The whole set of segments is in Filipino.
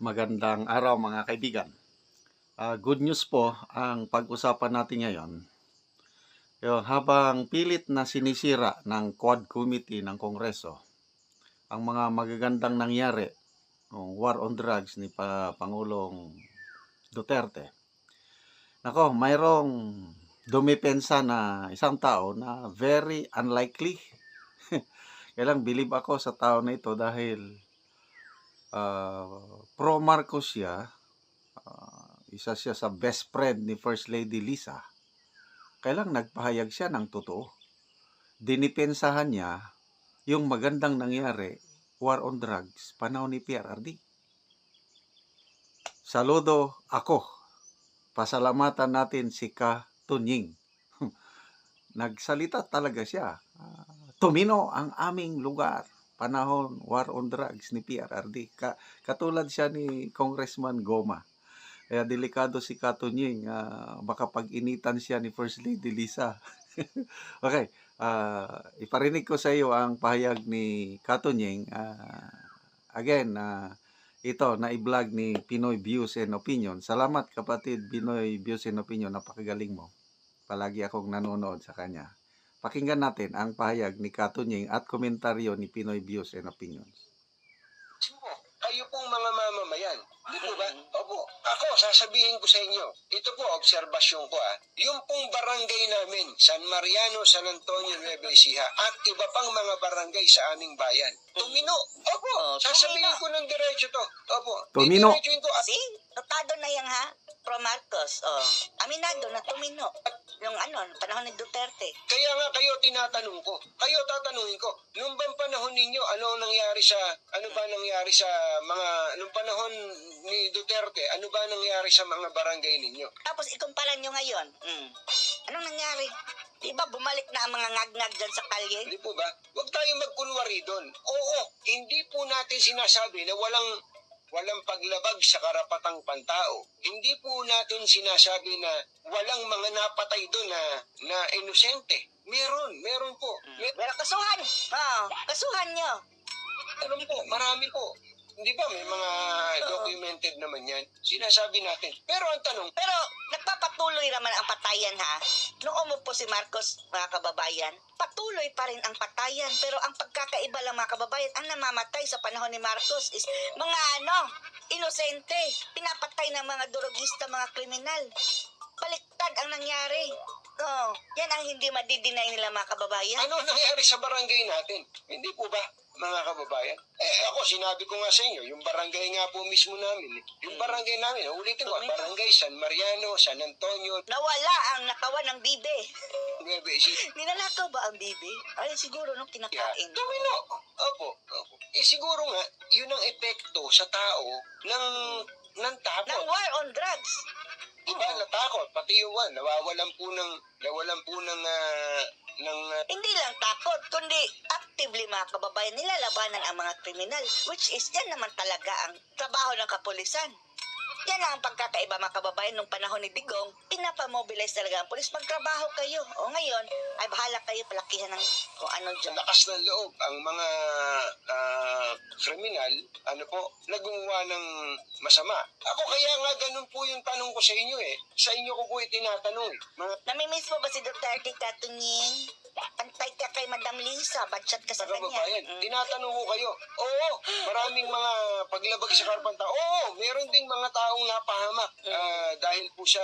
Magandang araw mga kaibigan. Ah, good news po ang pag-usapan natin ngayon. Yo, habang pilit na sinisira ng Quad Committee ng Kongreso ang mga magagandang nangyari ng war on drugs ni pa Pangulong Duterte. Nako, mayroong dumipensa na isang tao na very unlikely. Kailang believe ako sa tao na ito dahil uh, pro Marcos siya, ah, isa siya sa best friend ni First Lady Lisa, kailang nagpahayag siya ng totoo. Dinipensahan niya yung magandang nangyari, war on drugs, panahon ni PRRD. Saludo ako. Pasalamatan natin si Ka Tunying. Nagsalita talaga siya. Ah, tumino ang aming lugar panahon war on drugs ni PRRD. Ka, katulad siya ni Congressman Goma. Kaya delikado si Katunying. ah, baka pag-initan siya ni First Lady Lisa. okay. ah, iparinig ko sa iyo ang pahayag ni Katunying. Ah, again, ah, ito, na-vlog ni Pinoy Views and Opinion. Salamat kapatid Pinoy Views and Opinion. Napakagaling mo. Palagi akong nanonood sa kanya. Pakinggan natin ang pahayag ni Katunying at komentaryo ni Pinoy Views and Opinions. Kayo pong mga mamamayan. Di po ba? Opo. Ako, sasabihin ko sa inyo. Ito po, obserbasyon ko ah. Yung pong barangay namin, San Mariano, San Antonio, Nueva Ecija, at iba pang mga barangay sa aming bayan. Tumino. Opo. Oh, sasabihin ko ng diretso to. Opo. Tumino. Didiretsuhin ko. At See? Notado na yan ha? Pro Marcos. Oh. Aminado na tumino. Yung ano, panahon ni Duterte. Kaya nga kayo tinatanong ko. Kayo tatanungin ko. Noong bang panahon ninyo, ano ang nangyari sa, ano ba nangyari sa mga, nung panahon ni Duterte, ano ba nangyari sa mga barangay ninyo? Tapos ikumpara nyo ngayon. Mm. Anong nangyari? Di ba bumalik na ang mga ngag-ngag dyan sa kalye? Hindi po ba? Huwag tayo magkunwari doon. Oo, hindi po natin sinasabi na walang walang paglabag sa karapatang pantao. Hindi po natin sinasabi na walang mga napatay doon na, na inosente. Meron, meron po. Mer- Pero kasuhan. Oh, kasuhan nyo. meron po, marami po. Hindi ba may mga documented naman yan? Sinasabi natin. Pero ang tanong, Pero nagpapatuloy naman ang patayan ha. Noong umupo si Marcos, mga kababayan, patuloy pa rin ang patayan. Pero ang pagkakaiba lang mga kababayan, ang namamatay sa panahon ni Marcos is mga ano, inosente. Pinapatay ng mga durugista, mga kriminal. Baliktad ang nangyari. Oh, yan ang hindi madidinay nila mga kababayan. ano nangyari sa barangay natin? Hindi po ba, mga kababayan? Eh ako, sinabi ko nga sa inyo, yung barangay nga po mismo namin. Yung barangay namin, ulitin ko, barangay San Mariano, San Antonio, Nawala ang nakawan ng bibe. Nueva Ecija. Ninalakaw ba ang bibe? Ay, siguro nung Yeah. kinakain. Tumino. Opo, opo. Eh siguro nga, yun ang epekto sa tao ng ng takot. Ng war on drugs. Iba natakot, pati yung one, nawawalan po ng, nawalan po ng, ah, ng, ah, Hindi lang takot, kundi actively mga kababayan, nilalabanan ang mga kriminal. Which is, yan naman talaga ang trabaho ng kapulisan. Yan ang pagkakaiba mga kababayan nung panahon ni Digong, pinapamobilize talaga ang pulis. Magtrabaho kayo. O ngayon, ay bahala kayo palakihan ng kung ano dyan. lakas ng loob ang mga ah, kriminal, ano po, nagumawa ng masama. Ako kaya nga ganun po yung tanong ko sa inyo eh. Sa inyo ko po itinatanong. Mga Namimiss mo ba si Duterte Katunying? Pantay ka kay Madam Lisa, badshot ka sa kanya. kababayan, Mm. tinatanong ko kayo. Oo, maraming mga paglabag sa karpanta. Oo, meron ding mga taong napahamak Mm. ah, dahil po sa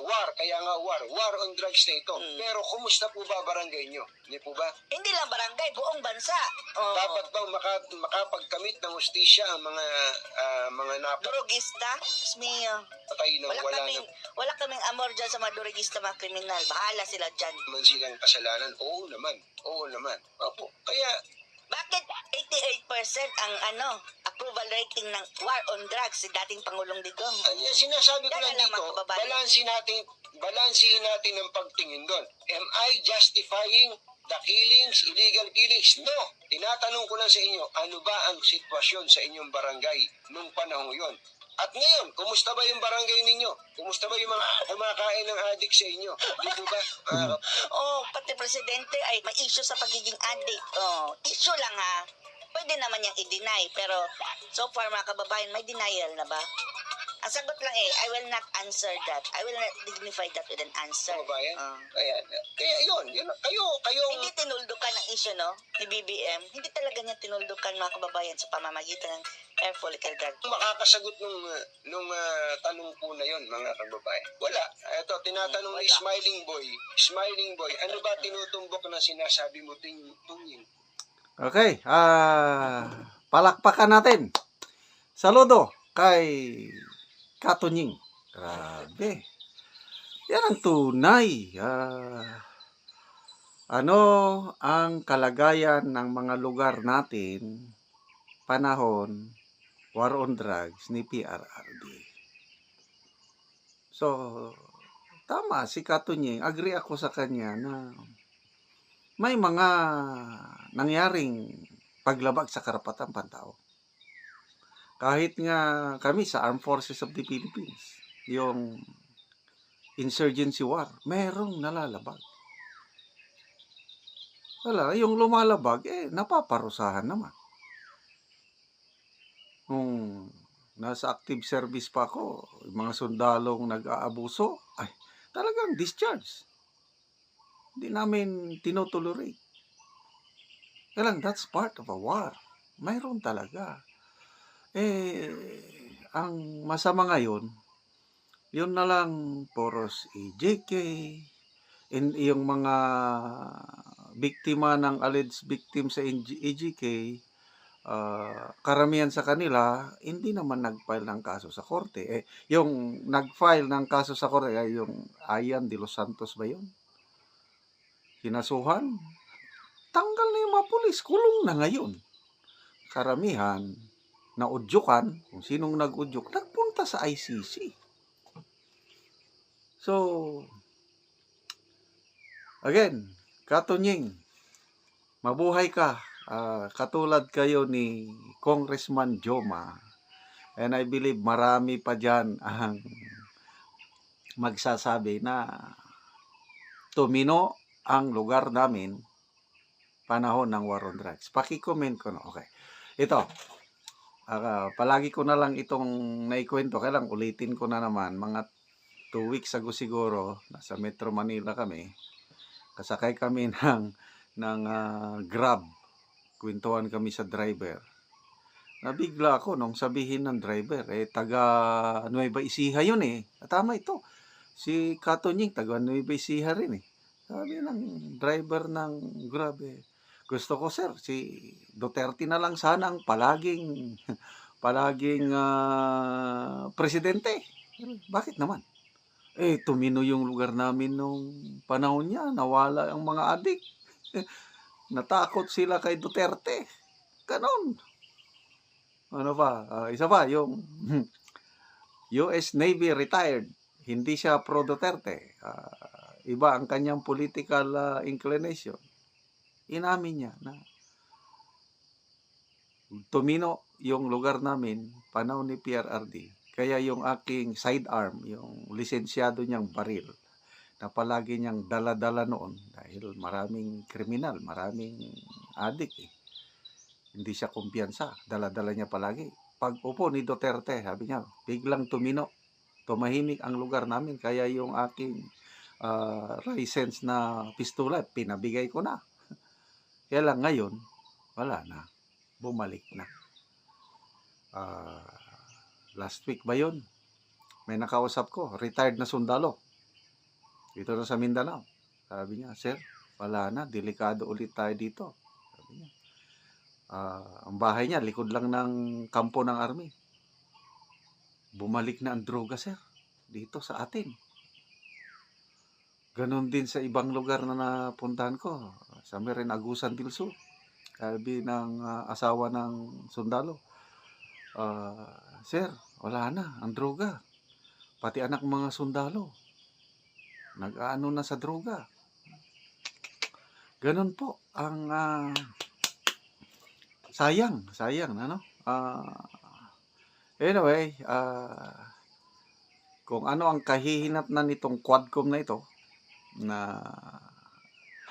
war, kaya nga war, war on drugs na ito. Mm. Pero kumusta po ba barangay nyo? Hindi po ba? Hindi lang barangay, buong bansa. Oo. Dapat ba maka, makapagkamit ng hustisya ang mga ah, mga napatay Drogista, Diyos mio. ng Wala, wala kaming, na wala kaming amor dyan sa mga durigista, mga kriminal. Bahala sila dyan. naman silang kasalanan? Oo naman. Oo naman. Opo. Kaya Bakit 88% ang ano approval rating ng war on drugs si dating Pangulong Digong? Ano yan, sinasabi ko Yan lang ang dito, mga kababayan. balansin natin, balansin natin ang pagtingin doon. Am I justifying the killings, illegal killings? No. Tinatanong ko lang sa inyo, ano ba ang sitwasyon sa inyong barangay nung panahon yon? At ngayon, kumusta ba yung barangay ninyo? Kumusta ba yung mga kumakain ng addict sa inyo? Di po ba? Oh, pati presidente ay may issue sa pagiging addict. Oh, issue lang ha. pwede naman niyang i-deny. Pero so far mga kababayan, may denial na ba? Ang sagot lang eh, I will not answer that. I will not dignify that with an answer. Kababayan. Ah. Kaya, kaya yun, yun, kayo, kayo, Hindi tinuldukan ang issue, no? Ni BBM. Hindi talaga niya tinuldukan mga kababayan sa pamamagitan ng air follicle drug. makakasagot nung uh, nung uh, tanong po na yon mga kababayan. Wala. Ito, tinatanong ni Wala. Smiling Boy. Smiling Boy, ano ba tinutumbok na sinasabi mo ting tungin? Okay, ah palakpakan natin. Saludo kay Katunying. Grabe. Yan ang tunay. Ah, ano ang kalagayan ng mga lugar natin panahon war on drugs ni PRRD. So, tama si Katunying. Agree ako sa kanya na may mga nangyaring paglabag sa karapatan pantao. Kahit nga kami sa Armed Forces of the Philippines, yung insurgency war, merong nalalabag. Wala, yung lumalabag, eh, napaparusahan naman. Kung nasa active service pa ako, mga sundalong nag-aabuso, ay, talagang discharge hindi namin tinutolerate. Kaya that's part of a war. Mayroon talaga. Eh, ang masama ngayon, yun na lang poros EJK, in, yung mga biktima ng alleged victim sa EJK, ah, karamihan sa kanila, hindi naman nag-file ng kaso sa korte. Eh, yung nag-file ng kaso sa korte, ay yung Ayan de los Santos ba yun? kinasuhan, tanggal na yung mga pulis, kulong na ngayon. Karamihan, naudyukan, kung sinong nag-udyok, nagpunta sa ICC. So, again, Katunying, mabuhay ka. Ah, katulad kayo ni Congressman Joma. And I believe marami pa dyan ang magsasabi na tumino ang lugar namin panahon ng war on drugs. Paki-comment ko na. Okay. Ito. Ah, palagi ko na lang itong naikwento. Kaya ulitin ko na naman. Mga two weeks ago siguro, nasa Metro Manila kami. Kasakay kami ng, ng ah, Grab. Kwentuhan kami sa driver. Nabigla ako nung sabihin ng driver, eh, taga Nueva Ecija yun eh. At tama ito. Si Katonying, taga Nueva Ecija rin eh. Sabi ng driver ng Grab eh, gusto ko sir, si Duterte na lang sana ang palaging, palaging ah, presidente. Bakit naman? Eh, tumino yung lugar namin nung panahon niya. Nawala ang mga adik. Natakot sila kay Duterte. Ganon. Ano pa? Ah, isa pa, yung US Navy retired. Hindi siya pro Duterte. Ah, iba ang kanyang political ah, inclination. Inamin niya na tumino yung lugar namin panahon ni PRRD. Kaya yung aking sidearm, yung lisensyado niyang baril, na palagi niyang dala-dala noon dahil maraming kriminal, maraming adik eh. Hindi siya kumpiyansa, dala-dala niya palagi. Pag upo ni Duterte, sabi niya, biglang tumino, tumahimik ang lugar namin. Kaya yung aking ah, license na pistola, pinabigay ko na. Kaya lang ngayon, wala na. Bumalik na. Ah, last week ba yun? May nakausap ko, retired na sundalo. Dito na sa Mindanao. Sabi niya, Sir, wala na, delikado ulit tayo dito. Sabi niya. Ah, ang bahay niya, likod lang ng kampo ng army. Bumalik na ang droga, sir. Dito sa atin. Ganon din sa ibang lugar na napuntahan ko. Sa rin Agusan del Sur. Sabi ng ah, asawa ng sundalo. Ah, sir, wala na. Ang droga. Pati anak mga sundalo. Nag-ano na sa droga. Ganon po ang ah, sayang, sayang ano? Ah, anyway, ah, kung ano ang kahihinatnan nitong quadcom na ito na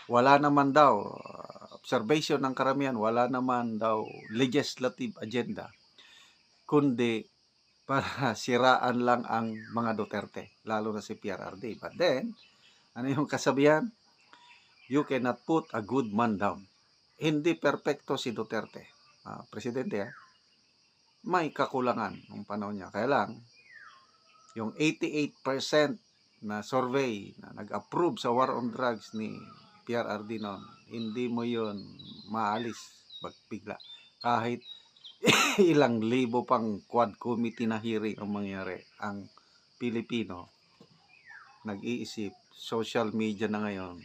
wala naman daw ah, observation ng karamihan, wala naman daw legislative agenda, kundi para siraan lang ang mga Duterte, lalo na si PRRD. But then, ano yung kasabihan? You cannot put a good man down. Hindi perpekto si Duterte. Ah, presidente, ah. may kakulangan nung panahon niya. Kaya lang, yung 88% na survey na nag-approve sa war on drugs ni PRRD noon, hindi mo yun maalis bigla. Kahit ilang libo pang quad committee na hearing ang mangyari. Ang Pilipino, nag-iisip, social media na ngayon,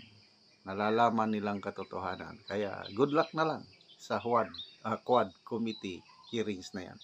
nalalaman nilang katotohanan. Kaya good luck na lang sa quad, ah, quad committee hearings na yan.